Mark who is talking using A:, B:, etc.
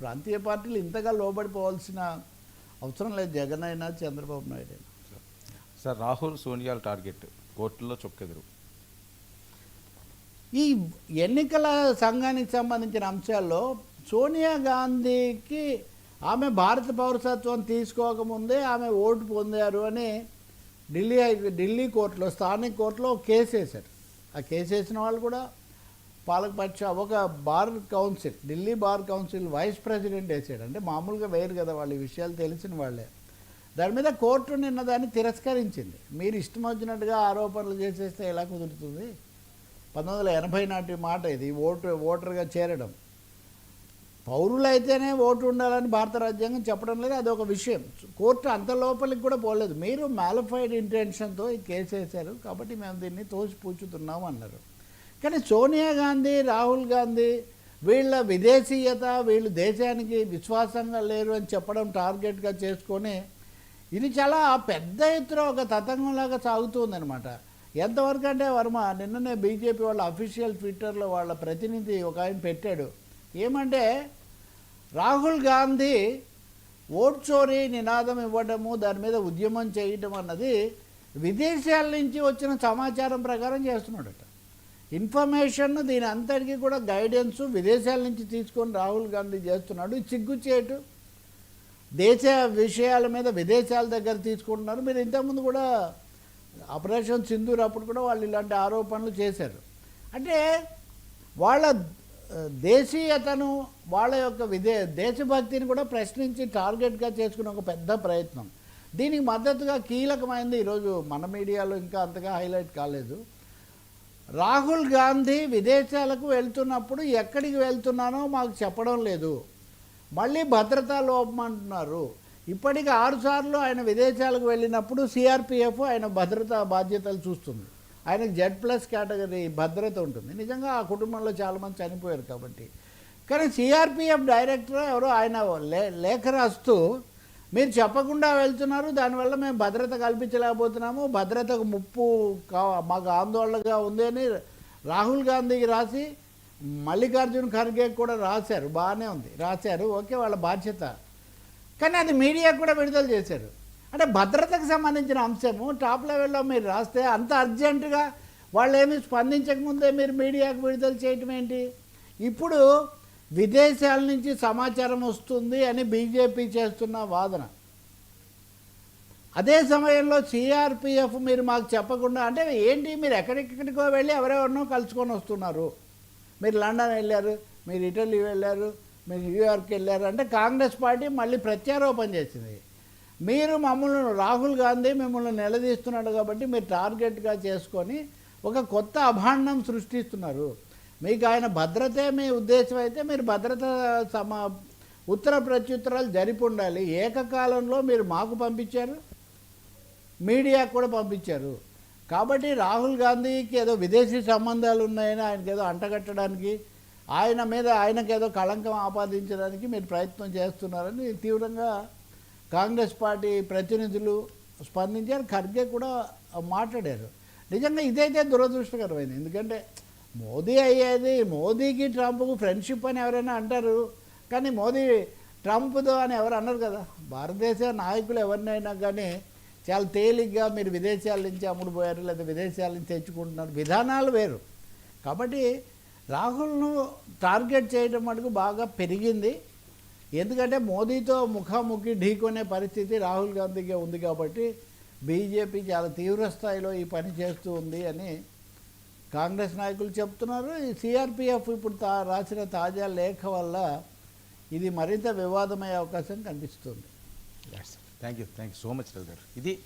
A: ప్రాంతీయ పార్టీలు ఇంతగా లోబడిపోవాల్సిన అవసరం లేదు జగన్ అయినా చంద్రబాబు నాయుడు అయినా.
B: సార్ రాహుల్ సోనియాల టార్గెట్ కోర్టులో చొక్కెదురు.
A: ఈ ఎన్నికల సంఘానికి సంబంధించిన అంశాల్లో సోనియా గాంధీకి ఆమె భారత పౌరసత్వం తీసుకోకముందే ఆమె ఓటు పొందారు అని ఢిల్లీ ఢిల్లీ కోర్టులో స్థానిక కోర్టులో కేసు వేశారు. ఆ కేసు వేసిన వాళ్ళు కూడా పాలకపక్ష ఒక bar council Delhi bar council vice president వేసాడు. అంటే మామూలుగా వేరు కదా వాళ్ళు ఈ విషయాలు తెలిసిన వాళ్ళే. దాని మీద కోర్టు నిన్న దాన్ని తిరస్కరించింది. మీరు ఇష్టం వచ్చినట్టుగా ఆరోపణలు చేసేస్తే ఎలా కుదురుతుంది? పంతొమ్మిది వందల ఎనభై నాటి మాట ఇది ఓటు ఓటర్గా చేరడం. పౌరులైతేనే ఓటు ఉండాలని భారత రాజ్యాంగం చెప్పడం లేదు అది ఒక విషయం. కోర్టు అంత లోపలికి కూడా పోలేదు. మీరు మ్యాలిఫైడ్ ఇంటెన్షన్తో ఈ కేసు వేశారు కాబట్టి మేము దీన్ని తోసిపుచ్చుతున్నాం అన్నారు. కానీ సోనియా గాంధీ రాహుల్ గాంధీ వీళ్ళ విదేశీయత వీళ్ళు దేశానికి విశ్వాసంగా లేరు అని చెప్పడం టార్గెట్గా చేసుకొని ఇది చాలా పెద్ద ఎత్తున ఒక తతంగంలాగా సాగుతుందనమాట ఎంతవరకు అంటే వర్మ నిన్ననే బీజేపీ వాళ్ళ అఫీషియల్ ట్విట్టర్లో వాళ్ళ ప్రతినిధి ఒక ఆయన పెట్టాడు. ఏమంటే రాహుల్ గాంధీ ఓట్ చోరీ నినాదం ఇవ్వడము దాని మీద ఉద్యమం చేయటం అన్నది విదేశాల నుంచి వచ్చిన సమాచారం ప్రకారం చేస్తున్నాడట. ఇన్ఫర్మేషన్ దీని అంతటికీ కూడా గైడెన్స్ విదేశాల నుంచి తీసుకొని రాహుల్ గాంధీ చేస్తున్నాడు. ఇది సిగ్గుచేటు దేశ విషయాల మీద విదేశాల దగ్గర తీసుకుంటున్నారు. మీరు ఇంతకుముందు కూడా ఆపరేషన్ సింధూర్ అప్పుడు కూడా వాళ్ళు ఇలాంటి ఆరోపణలు చేశారు. అంటే వాళ్ళ దేశీయతను వాళ్ళ యొక్క విదే దేశభక్తిని కూడా ప్రశ్నించి టార్గెట్గా చేసుకునే ఒక పెద్ద ప్రయత్నం. దీనికి మద్దతుగా కీలకమైంది ఈరోజు మన మీడియాలో ఇంకా అంతగా హైలైట్ కాలేదు. రాహుల్ గాంధీ విదేశాలకు వెళ్తున్నప్పుడు ఎక్కడికి వెళ్తున్నానో మాకు చెప్పడం లేదు. మళ్ళీ భద్రతా లోపం అంటున్నారు. ఇప్పటికి ఆరుసార్లు ఆయన విదేశాలకు వెళ్ళినప్పుడు సిఆర్పిఎఫ్ ఆయన భద్రతా బాధ్యతలు చూస్తుంది. ఆయనకు జెడ్ ప్లస్ కేటగిరీ భద్రత ఉంటుంది. నిజంగా ఆ కుటుంబంలో చాలామంది చనిపోయారు కాబట్టి. కానీ సిఆర్పిఎఫ్ డైరెక్టర్ ఎవరో ఆయన లే లేఖ రాస్తూ మీరు చెప్పకుండా వెళ్తున్నారు దానివల్ల మేము భద్రత కల్పించలేకపోతున్నాము. భద్రతకు ముప్పు కా మాకు ఆందోళనగా ఉంది అని రాహుల్ గాంధీకి రాసి మల్లికార్జున్ ఖర్గే కూడా రాశారు. బాగానే ఉంది. రాశారు. ఓకే వాళ్ళ బాధ్యత. కానీ అది మీడియా కూడా విడుదల చేశారు. అంటే భద్రతకు సంబంధించిన అంశము టాప్ లెవెల్లో మీరు రాస్తే అంత అర్జెంటుగా వాళ్ళు ఏమి స్పందించకముందే మీరు మీడియాకు విడుదల చేయటం ఏంటి? ఇప్పుడు విదేశాల నుంచి సమాచారం వస్తుంది అని బీజేపీ చేస్తున్న వాదన. అదే సమయంలో సిఆర్పిఎఫ్ మీరు మాకు చెప్పకుండా అంటే ఏంటి మీరు ఎక్కడెక్కడికో వెళ్ళి ఎవరెవరినో కలుసుకొని వస్తున్నారు. మీరు లండన్ వెళ్ళారు మీరు ఇటలీ వెళ్ళారు మీరు న్యూయార్క్ వెళ్ళారు అంటే కాంగ్రెస్ పార్టీ మళ్ళీ ప్రత్యారోపణ చేసింది. మీరు మమ్మల్ని రాహుల్ గాంధీ మిమ్మల్ని నిలదీస్తున్నాడు కాబట్టి మీరు టార్గెట్గా చేసుకొని ఒక కొత్త అభాండం సృష్టిస్తున్నారు. మీకు ఆయన భద్రతే మీ ఉద్దేశం అయితే మీరు భద్రత సమా ఉత్తర ప్రత్యుత్తరాలు జరిపి ఉండాలి. ఏకకాలంలో మీరు మాకు పంపించారు మీడియా కూడా పంపించారు. కాబట్టి రాహుల్ గాంధీకి ఏదో విదేశీ సంబంధాలు ఉన్నాయని ఆయనకి ఏదో అంటగట్టడానికి ఆయన మీద ఆయనకి ఏదో కళంకం ఆపాదించడానికి మీరు ప్రయత్నం చేస్తున్నారని తీవ్రంగా కాంగ్రెస్ పార్టీ ప్రతినిధులు స్పందించారు. ఖర్గే కూడా మాట్లాడారు. నిజంగా ఇదైతే దురదృష్టకరమైంది. ఎందుకంటే మోదీ అయ్యేది మోదీకి ట్రంప్కు ఫ్రెండ్షిప్ అని ఎవరైనా అంటారు. కానీ మోదీ ట్రంప్తో అని ఎవరు అన్నారు కదా. భారతదేశ నాయకులు ఎవరినైనా కానీ చాలా తేలిగ్గా మీరు విదేశాల నుంచి అమ్ముడు పోయారు లేదా విదేశాల నుంచి తెచ్చుకుంటున్నారు. విధానాలు వేరు. కాబట్టి రాహుల్ను టార్గెట్ చేయడం మటుకు బాగా పెరిగింది. ఎందుకంటే మోదీతో ముఖాముఖి ఢీకొనే పరిస్థితి రాహుల్ గాంధీకే ఉంది కాబట్టి బీజేపీ చాలా తీవ్ర స్థాయిలో ఈ పని చేస్తూ ఉంది అని కాంగ్రెస్ నాయకులు చెప్తున్నారు ఈ సిఆర్పిఎఫ్ ఇప్పుడు తా రాసిన తాజా లేఖ వల్ల ఇది మరింత వివాదమయ్యే అవకాశం కనిపిస్తుంది.
B: Thank you thank you so much గారు. ఇది